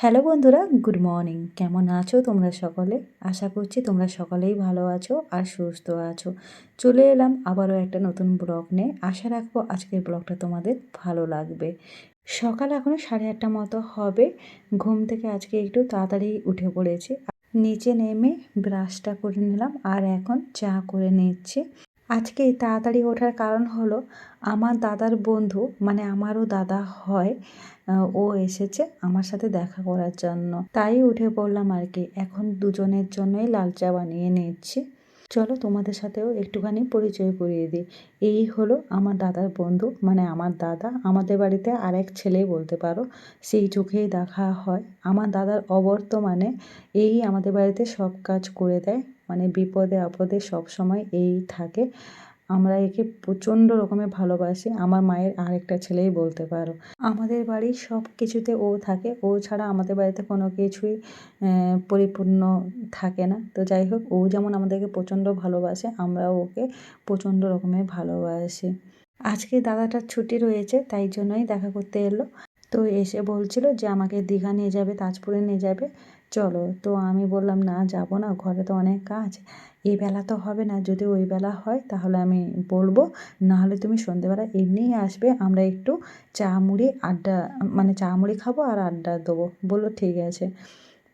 Hello বন্ধুরা, good morning. কেমন আছো তোমরা সকলে? আশা করছি তোমরা সকলেই ভালো আছো আর সুস্থ আছো। চলে এলাম আবারও একটা নতুন ব্লগ নিয়ে। আশা রাখব আজকের ব্লগটা তোমাদের ভালো লাগবে। সকাল এখনও সাড়ে আটটা মতো হবে। ঘুম থেকে আজকে একটু তাড়াতাড়ি উঠে পড়েছি। নিচে নেমে ব্রাশটা করে নিলাম আর এখন চা করে নিচ্ছি। আজকে তাড়াতাড়ি ওঠার কারণ হলো, আমার দাদার বন্ধু মানে আমারও দাদা হয় ও এসেছে আমার সাথে দেখা করার জন্য। তাই উঠে পড়লাম আর কি। এখন দুজনের জন্যই লাল চা বানিয়ে নিচ্ছি। চলো তোমাদের সাথেও একটুখানি পরিচয় করিয়ে দিই। এই হলো আমার দাদার বন্ধু মানে আমার দাদা। আমাদের বাড়িতে আরেক ছেলে বলতে পারো, সেই চোখেই দেখা হয়। আমার দাদার অবর্তমানে এই আমাদের বাড়িতে সব কাজ করে দেয়। মানে বিপদে আপদে সব সময় এই থাকে। আমরা একে প্রচণ্ড রকমের ভালোবাসি। আমার মায়ের আরেকটা ছেলেই বলতে পারো। আমাদের বাড়ির সব কিছুতে ও থাকে। ও ছাড়া আমাদের বাড়িতে কোনো কিছুই পরিপূর্ণ থাকে না। তো যাই হোক, ও যেমন আমাদেরকে প্রচণ্ড ভালোবাসে, আমরাও ওকে প্রচণ্ড রকমের ভালোবাসি। আজকে দাদাটার ছুটি রয়েছে, তাই জন্যই দেখা করতে এলো। তো এসে বলছিল যে, আমাকে দীঘা নিয়ে যাবে, তাজপুরে নিয়ে যাবে। চলো। তো আমি বললাম, না, যাব না, ঘরে তো অনেক কাজ। এই বেলা তো হবে না, যদি ওই বেলা হয়, তাহলে আমি বলব। নাহলে তুমি সন্ধেবেলা এমনিই আসবে, আমরা একটু চা মুড়ি, আড্ডা মানে চা মুড়ি খাব আর আড্ডা দেবো। বলল, ঠিক আছে।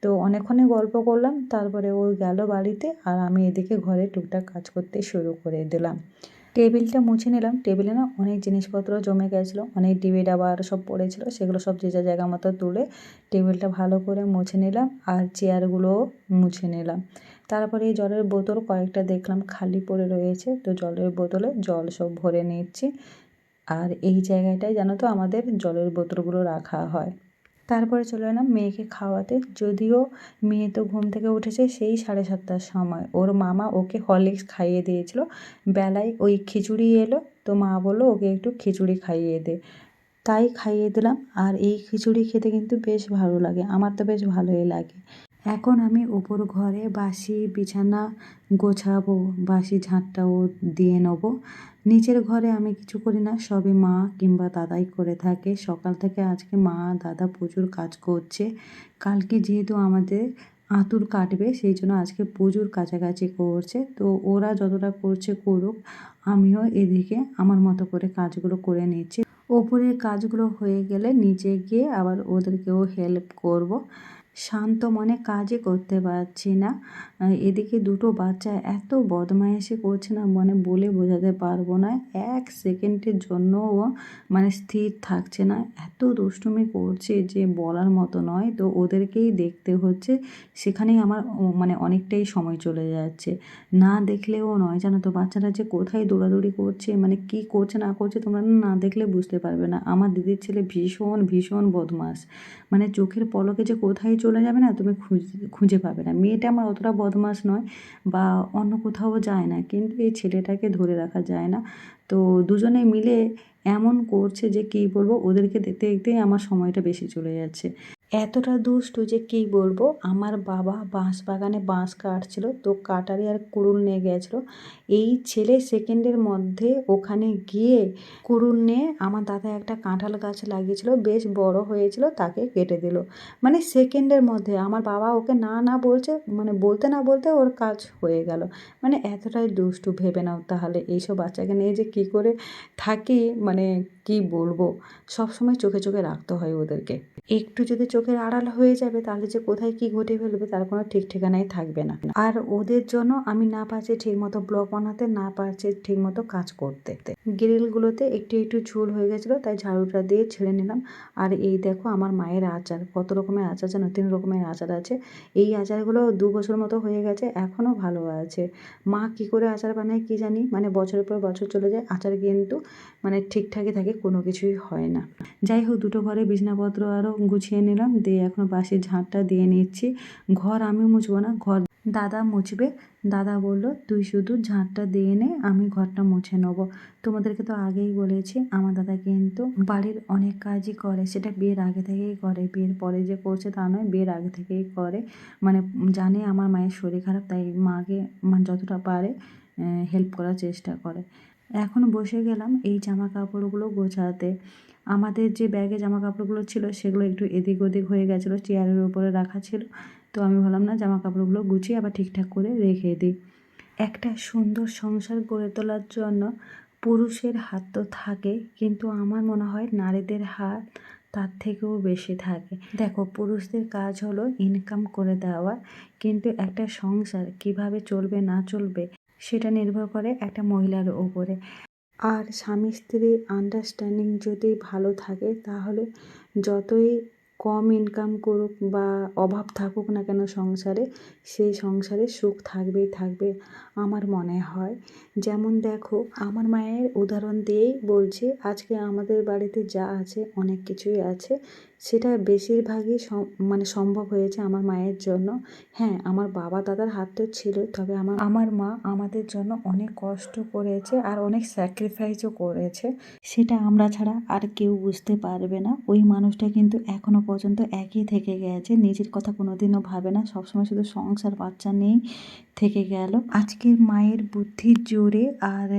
তো অনেকক্ষণই গল্প করলাম, তারপরে ও গেল বাড়িতে আর আমি এদিকে ঘরে টুকটাক কাজ করতে শুরু করে দিলাম। টেবিলটা মুছে নিলাম। টেবিলে না অনেক জিনিসপত্র জমে গেছিল, অনেক ডিবি ডাবার সব পড়েছিল, সেগুলো সব যে যা জায়গা মতো তুলে টেবিলটা ভালো করে মুছে নিলাম আর চেয়ারগুলোও মুছে নিলাম। তারপরে এই জলের বোতল কয়েকটা দেখলাম খালি পড়ে রয়েছে, তো জলের বোতলে জল সব ভরে নিচ্ছি। আর এই জায়গাটায় জানো তো আমাদের জলের বোতলগুলো রাখা হয়। তারপরে চলে এলাম মেয়েকে খাওয়াতে। যদিও মেয়ে তো ঘুম থেকে উঠেছে সেই সাড়ে সাতটার সময়। ওর মামা ওকে হরলিক্স খাইয়ে দিয়েছিলো। বেলায় ওই খিচুড়ি এলো। তো মা বলল, ওকে একটু খিচুড়ি খাইয়ে দে। তাই খাইয়ে দিলাম। আর এই খিচুড়ি খেতে কিন্তু বেশ ভালো লাগে। আমার তো বেশ ভালোই লাগে। এখন আমি উপর ঘরে বাসি বিছানা গোছাবো, বাসি ঝাঁটটাও দিয়ে নেব। নিচের ঘরে আমি কিছু করি না, সবই মা কিংবা দাদাই করে থাকে। সকাল থেকে আজকে মা, দাদা প্রচুর কাজ করছে। কালকে যেহেতু আমাদের আঁতুর কাটবে, সেই জন্য আজকে প্রচুর কাছাকাছি করছে। তো ওরা যতটা করছে করুক, আমিও এদিকে আমার মতো করে কাজগুলো করে নিচ্ছি। ওপরের কাজগুলো হয়ে গেলে নিচে গিয়ে আবার ওদেরকেও হেল্প করব। শান্ত মনে কাজই করতে পারছি না। এদিকে দুটো বাচ্চা এত বদমাইশি করছে না মানে বলে বোঝাতে পারব না। এক সেকেন্ডের জন্যও মানে স্থির থাকছে না। এত দুষ্টুমি করছে যে বলার মতো নয়। তো ওদেরকেই দেখতে হচ্ছে। সেখানেই আমার মানে অনেকটাই সময় চলে যাচ্ছে। না দেখলেও নয়, জানো তো, বাচ্চারা যে কোথায় দৌড়াদৌড়ি করছে মানে কি করছে, না করছে, তোমরা না দেখলে বুঝতে পারবে না। আমার দিদির ছেলে ভীষণ ভীষণ বদমাস মানে চোখের পলকে যে কোথায় চলে যাবে না, তুমি খুঁজে পাবে না। মেয়েটা আমার অতটা বদমাস নয় বা অন্য কোথাও যায় না, কিন্তু এই ছেলেটাকে ধরে রাখা যায় না। তো দুজনে মিলে এমন করছে যে কী বলব, ওদেরকে দেখতে দেখতেই আমার সময়টা বেশি চলে যাচ্ছে। এতটা দুষ্টু যে কী বলব? আমার বাবা বাঁশ বাগানে বাঁশ কাটছিল, তো কাটারি আর কুড়ুল নিয়ে গেছিল। এই ছেলে সেকেন্ডের মধ্যে ওখানে গিয়ে কুড়ুল নিয়ে আমার দাদা একটা কাঁঠাল গাছ লাগিয়েছিল, বেশ বড় হয়েছিল, তাকে কেটে দিল। মানে সেকেন্ডের মধ্যে আমার বাবা ওকে না না বলছে মানে বলতে না বলতে ওর কাজ হয়ে গেল। মানে এতটাই দুষ্টু, ভেবে নাও তাহলে। এইসব বাচ্চাকে নিয়ে যে কী করে থাকি মানে কি বলব? সব সময় চোখে চোখে রাখতে হয় ওদেরকে। একটু যদি চোখের আড়াল হয়ে যাবে, তাহলে যে কোথায় কি ঘটে ফেলবে তার কোনো ঠিক ঠিকানাই থাকবে না। আর ওদের জন্য আমি না পারছি ঠিক মতো ব্লগ বানাতে, না পারছি ঠিক মতো কাজ করতে। গ্রিলগুলোতে একটু একটু ঝুল হয়ে গেছিল, তাই ঝাড়ুটা দিয়ে ছেড়ে নিলাম। আর এই দেখো আমার মায়ের আচার, কত রকমের আচার জানো? তিন রকমের আচার আছে। এই আচারগুলো দু বছর মতো হয়ে গেছে এখনও ভালো আছে। মা কি করে আচার বানায় কি জানি? মানে বছরের পর বছর চলে যায়, আচার কিন্তু মানে ঠিকঠাকই থাকে। কোনো কিছুই হয় না। যাই হোক দুটো ঘরে বিছনাপত্র আরও গুছিয়ে নিলাম। দিয়ে এখন বাসির ঝাঁটটা দিয়ে নিচ্ছি। ঘর আমি মুছবো না, ঘর দাদা মুছবে। দাদা বলল, তুই শুধু ঝাঁটটা দিয়ে নে, আমি ঘরটা মুছে নেব। তোমাদেরকে তো আগেই বলেছি, আমার দাদা কিন্তু বাড়ির অনেক কাজই করে। সেটা বিয়ের আগে থেকেই করে, বিয়ের পরে যে করছে তা নয়, বিয়ের আগে থেকেই করে। মানে জানে আমার মায়ের শরীর খারাপ, তাই মাকে মানে যতটা পারে হেল্প করার চেষ্টা করে। এখন বসে গেলাম এই জামা কাপড়গুলো গোছাতে। আমাদের যে ব্যাগে জামা কাপড়গুলো ছিল সেগুলো একটু এদিক ওদিক হয়ে গেছিল, চেয়ারের উপরে রাখা ছিল। তো আমি ভাবলাম, না জামা কাপড়গুলো গুছিয়ে আবার ঠিকঠাক করে রেখে দিই। একটা সুন্দর সংসার গড়ে তোলার জন্য পুরুষের হাত তো থাকে, কিন্তু আমার মনে হয় নারীদের হাত তার থেকেও বেশি থাকে। দেখো, পুরুষদের কাজ হলো ইনকাম করে দেওয়া, কিন্তু একটা সংসার কীভাবে চলবে না চলবে সেটা নির্ভর করে একটা মহিলার ওপরে আর স্বামী স্ত্রীর আন্ডারস্ট্যান্ডিং যদি ভালো থাকে, তাহলে যতই কম ইনকাম করুক বা অভাব থাকুক না কেন সংসারে, সেই সংসারে সুখ থাকবেই থাকবে আমার মনে হয়। যেমন দেখো, আমার মায়ের উদাহরণ দিয়েই বলছি, আজকে আমাদের বাড়িতে যা আছে, অনেক কিছুই আছে। সেটা বেশিরভাগই মানে সম্ভব হয়েছে আমার মায়ের জন্য। হ্যাঁ আমার বাবা দাদার হাত তো ছিল, তবে আমার আমার মা আমাদের জন্য অনেক কষ্ট করেছে আর অনেক স্যাক্রিফাইসও করেছে। সেটা আমরা ছাড়া আর কেউ বুঝতে পারবে না। ওই মানুষটা কিন্তু এখনও পর্যন্ত একই থেকে গেছে, নিজের কথা কোনোদিনও ভাবে না। সবসময় শুধু সংসার বাচ্চা নিয়েই থেকে গেল। আজকের মায়ের বুদ্ধির জোরে আর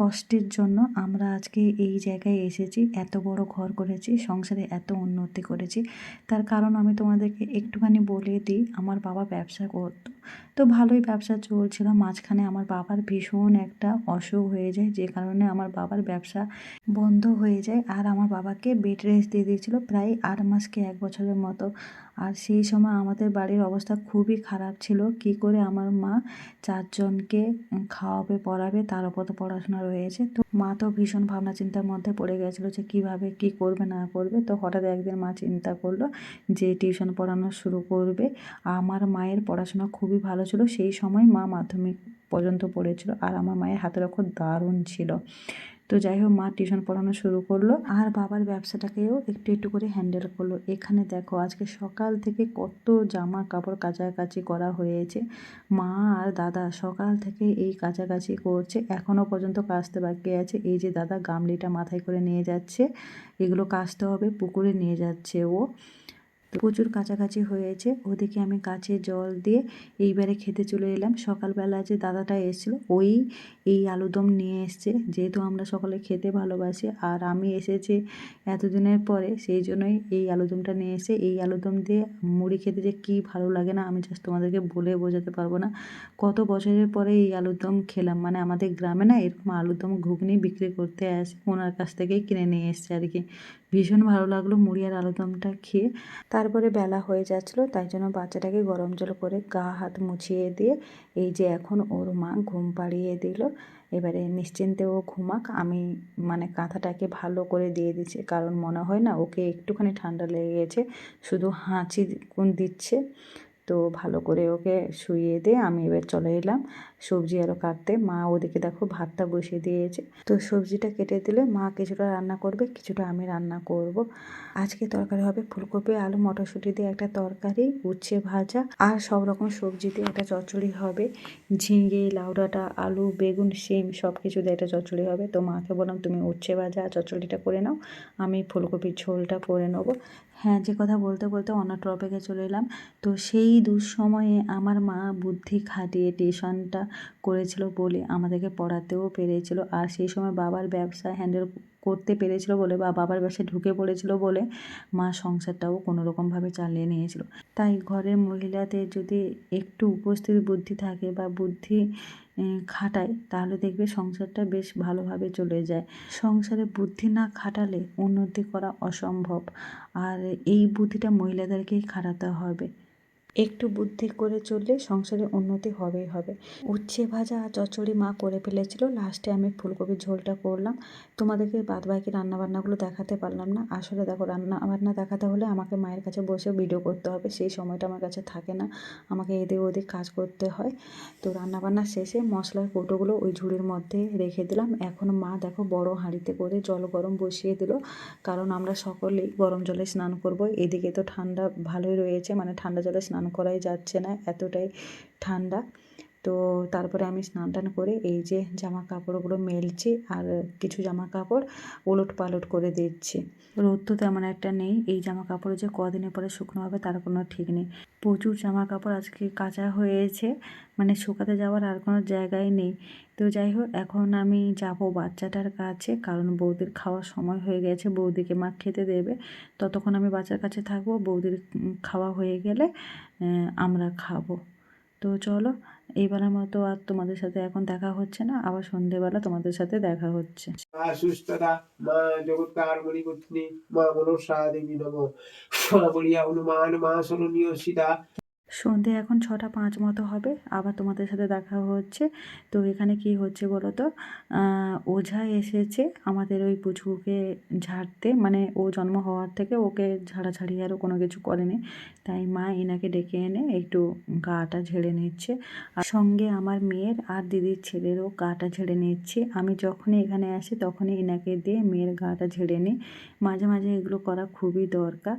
কষ্টের জন্য আমরা আজকে এই জায়গায় এসেছি, এত বড় ঘর করেছি, সংসারে এত উন্নতি করেছি। তার কারণ আমি তোমাদেরকে একটুখানি বলে দিই, আমার বাবা ব্যবসা করতো। তো ভালোই ব্যবসা চলছিল, মাঝখানে আমার বাবার ভীষণ একটা অসুখ হয়ে যায়, যে কারণে আমার বাবার ব্যবসা বন্ধ হয়ে যায়। আর আমার বাবাকে বেড রেস্ট দিয়ে দিয়েছিল প্রায় আট মাসকে এক বছরের মতো। আর সেই সময় আমাদের বাড়ির অবস্থা খুবই খারাপ ছিল। কি করে আমার মা চারজনকে খাওয়াবে, পড়াবে, তার উপর তো পড়াশোনা রয়েছে। তো মা তো ভীষণ ভাবনা চিন্তার মধ্যে পড়ে গেছিল যে কীভাবে, কি করবে, না করবে। তো হঠাৎ একদিন মা চিন্তা করল যে টিউশন পড়ানো শুরু করবে। আমার মায়ের পড়াশোনা খুবই ভালো ছিল। সেই সময় মা মাধ্যমিক পর্যন্ত পড়েছিল। আর আমার মায়ের হাতের অক্ষর দারুণ ছিল। তো যাই হোক মা টিউশন পড়ানো শুরু করল। আর বাবার ব্যবসাটাকেও একটু একটু করে হ্যান্ডেল করল। এখানে দেখো, আজকে সকাল থেকে কত জামা কাপড় কাচাকাচি করা হয়েছে। মা আর দাদা সকাল থেকে এই কাচাকাচি করছে। এখনও পর্যন্ত কাচতে বাকি আছে। এই যে দাদা গামলিটা মাথায় করে নিয়ে যাচ্ছে, এগুলো কাচতে হবে, পুকুরে নিয়ে যাচ্ছে ও। প্রচুর কাছাকাছি হয়েছে। ওদিকে আমি কাছে জল দিয়ে এইবারে খেতে চলে এলাম। সকালবেলা যে দাদাটা এসেছিল, ওই এই আলুদম নিয়ে এসছে। যেহেতু আমরা সকলে খেতে ভালোবাসি, আর আমি এসেছি এতদিনের পরে, সেই জন্যই এই আলুদমটা নিয়ে এসে এই আলুদম দিয়ে মুড়ি খেতে যে কী ভালো লাগে না, আমি জাস্ট তোমাদেরকে বলে বোঝাতে পারব না। কত বছরের পরে এই আলুদম খেলাম। মানে আমাদের গ্রামে না এরকম আলুদম ঘুগনি বিক্রি করতে আসে, ওনার কাছ থেকেই কিনে নিয়ে এসছে আর কি। ভীষণ ভালো লাগল মুড়ি আর আলুদমটা খেয়ে। তারপরে বেলা হয়ে যাচ্ছিল, তাই জন্য বাচ্চাটাকে গরম জল করে গা হাত মুছিয়ে দিয়ে এই যে এখন ওর মা ঘুম পাড়িয়ে দিল। এবারে নিশ্চিন্তে ও ঘুমাক। আমি মানে কাঁথাটাকে ভালো করে দিয়ে দিচ্ছি, কারণ মনে হয় না ওকে একটুখানি ঠান্ডা লেগে গেছে শুধু হাঁচি কোন দিচ্ছে। তো ভালো করে ওকে শুইয়ে দিয়ে আমি এবার চলে এলাম সবজি আরও কাটতে। মা ওদিকে দেখো ভাতটা বসিয়ে দিয়েছে। তো সবজিটা কেটে দিলে মা কিছুটা রান্না করবে, কিছুটা আমি রান্না করব। আজকে তরকারি হবে ফুলকপি, আলু, মটরশুঁটি দিয়ে একটা তরকারি, উচ্ছে ভাজা আর সব রকম সবজি দিয়ে একটা চচ্চড়ি হবে। ঝিঙে লাউডাটা আলু, বেগুন, শিম সব কিছু দিয়ে একটা চচ্চড়ি হবে। তো মাকে বললাম, তুমি উচ্ছে ভাজা চচ্চড়িটা করে নাও। আমি ফুলকপির ঝোলটা করে নেব। হ্যাঁ যে কথা বলতে বলতে অন্য টপিকে চলে এলাম। তো সেই দুঃসময়ে আমার মা বুদ্ধি খাটিয়ে টিউশনটা করেছিল বলে আমাদেরকে পড়াতেও পেরেছিল। আর সেই সময় বাবার ব্যবসা হ্যান্ডেল করতে পেরেছিল বলে বা বাবার ব্যবসায় ঢুকে পড়েছিল বলে মা সংসারটাও কোনো রকমভাবে চালিয়ে নিয়েছিল। তাই ঘরের মহিলাদের যদি একটু উপস্থিত বুদ্ধি থাকে বা বুদ্ধি খাটায়, তাহলে দেখবে সংসারটা বেশ ভালোভাবে চলে যায়। সংসারে বুদ্ধি না খাটালে উন্নতি করা অসম্ভব। আর এই বুদ্ধিটা মহিলাদেরকেই খাটাতে হবে। একটু বুদ্ধি করে চললে সংসারে উন্নতি হবেই হবে। উচ্ছে ভাজা আর চচ্চড়ি মা করে ফেলেছিল। লাস্টে আমি ফুলকপির ঝোলটা করলাম। তোমাদেরকে বাদ বাকি রান্নাবান্নাগুলো দেখাতে পারলাম না। আসলে দেখো রান্না বান্না দেখাতে হলে আমাকে মায়ের কাছে বসে ভিডিও করতে হবে। সেই সময়টা আমার কাছে থাকে না। আমাকে এদিক ওদিক কাজ করতে হয়। তো রান্নাবান্না শেষে মশলার কৌটোগুলো ওই ঝুড়ির মধ্যে রেখে দিলাম। এখন মা দেখো বড় হাঁড়িতে করে জল গরম বসিয়ে দিল। কারণ আমরা সকলেই গরম জলে স্নান করব। এদিকে তো ঠান্ডা ভালোই রয়েছে। মানে ঠান্ডা জলে স্নান করাই যাচ্ছে না এতটাই ঠান্ডা। তো তারপরে আমি স্নান টান করে এই যে জামা কাপড়গুলো মেলছি আর কিছু জামা কাপড় ওলট পালট করে দিচ্ছি। রোদ তো তেমন একটা নেই, এই জামা কাপড় যে কদিনের পরে শুকনো হবে তার কোনো ঠিক নেই। প্রচুর জামা কাপড় আজকে কাঁচা হয়েছে মানে শুকাতে যাওয়ার আর কোনো জায়গায় নেই। তো যাই হোক, এখন আমি যাব বাচ্চাটার কাছে, কারণ বৌদির খাওয়ার সময় হয়ে গেছে, বৌদিকে মা খেতে দেবে। ততক্ষণ আমি বাচ্চার কাছে থাকব, বৌদির খাওয়া হয়ে গেলে আমরা খাব। তো চলো এইবেলার মতো আর তোমাদের সাথে এখন দেখা হচ্ছে না, আবার সন্ধেবেলা তোমাদের সাথে দেখা হচ্ছে। মা সুস্থতা, মা জগৎকার মণিপত্নী মা মনসা দেবী নম। মা বলিয়া হনুমান, মা সরণীয় সীতা সন্ধে এখন ছটা পাঁচ মতো হবে। আবার তোমাদের সাথে দেখা হচ্ছে। তো এখানে কি হচ্ছে বলো তো? ওঝা এসেছে আমাদের ওই পুচকুকে ঝাড়তে। মানে ও জন্ম হওয়ার থেকে ওকে ঝাড়াঝাড়ি আরও কোনো কিছু করেনি। তাই মা এনাকে ডেকে এনে একটু গাটা ঝেড়ে নিচ্ছে। আর সঙ্গে আমার মেয়ের আর দিদির ছেলেরও গাটা ঝেড়ে নিচ্ছে। আমি যখনই এখানে আসি তখনই এনাকে দিয়ে মেয়ের গাটা ঝেড়ে নিই। মাঝে মাঝে এগুলো করা খুবই দরকার।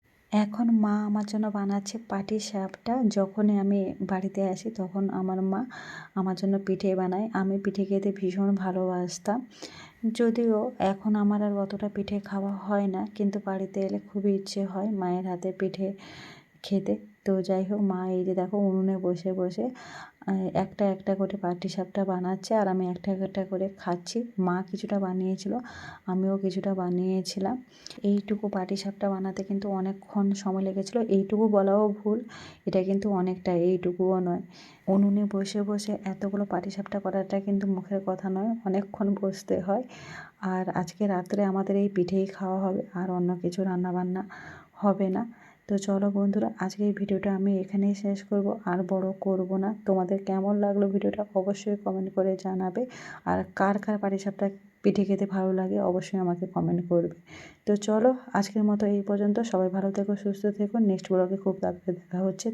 এখন মা আমার জন্য বানাচ্ছে পাটি সাপটা। যখনই আমি বাড়িতে আসি তখন আমার মা আমার জন্য পিঠে বানায়। আমি পিঠে খেতে ভীষণ ভালোবাসতাম। যদিও এখন আমার আর অতটা পিঠে খাওয়া হয় না, কিন্তু বাড়িতে এলে খুবই ইচ্ছে হয় মায়ের হাতে পিঠে খেতে। তো যাই হোক, মা এই যে দেখো উনুনে বসে বসে একটা একটা করে পাটি সাপটা বানাচ্ছে আর আমি একটা একটা করে খাচ্ছি। মা কিছুটা বানিয়েছিল, আমিও কিছুটা বানিয়েছিলাম। এইটুকু পাটি সাপটা বানাতে কিন্তু অনেকক্ষণ সময় লেগেছিল। এইটুকু বলাও ভুল, এটা কিন্তু অনেকটা এইটুকুও নয়। উনুনে বসে বসে এতগুলো পাটিসাপটা করাটা কিন্তু মুখের কথা নয়, অনেকক্ষণ বসতে হয়। আর আজকে রাত্রে আমাদের এই পিঠেই খাওয়া হবে, আর অন্য কিছু রান্না বান্না হবে না। তো চলো বন্ধুরা আজকে এই ভিডিওটা আমি এখানেই শেষ করব। আর বড় করব না। তোমাদের কেমন লাগল ভিডিওটা অবশ্যই কমেন্ট করে জানাবে। আর কার কার পাটিসাপটা পিঠে খেতে ভালো লাগে অবশ্যই আমাকে কমেন্ট করবে। তো চলো, আজকের মতো এই পর্যন্ত। সবাই ভালো থেকো, সুস্থ থেকো। নেক্সট ব্লগে খুব তাড়াতাড়ি দেখা হচ্ছে।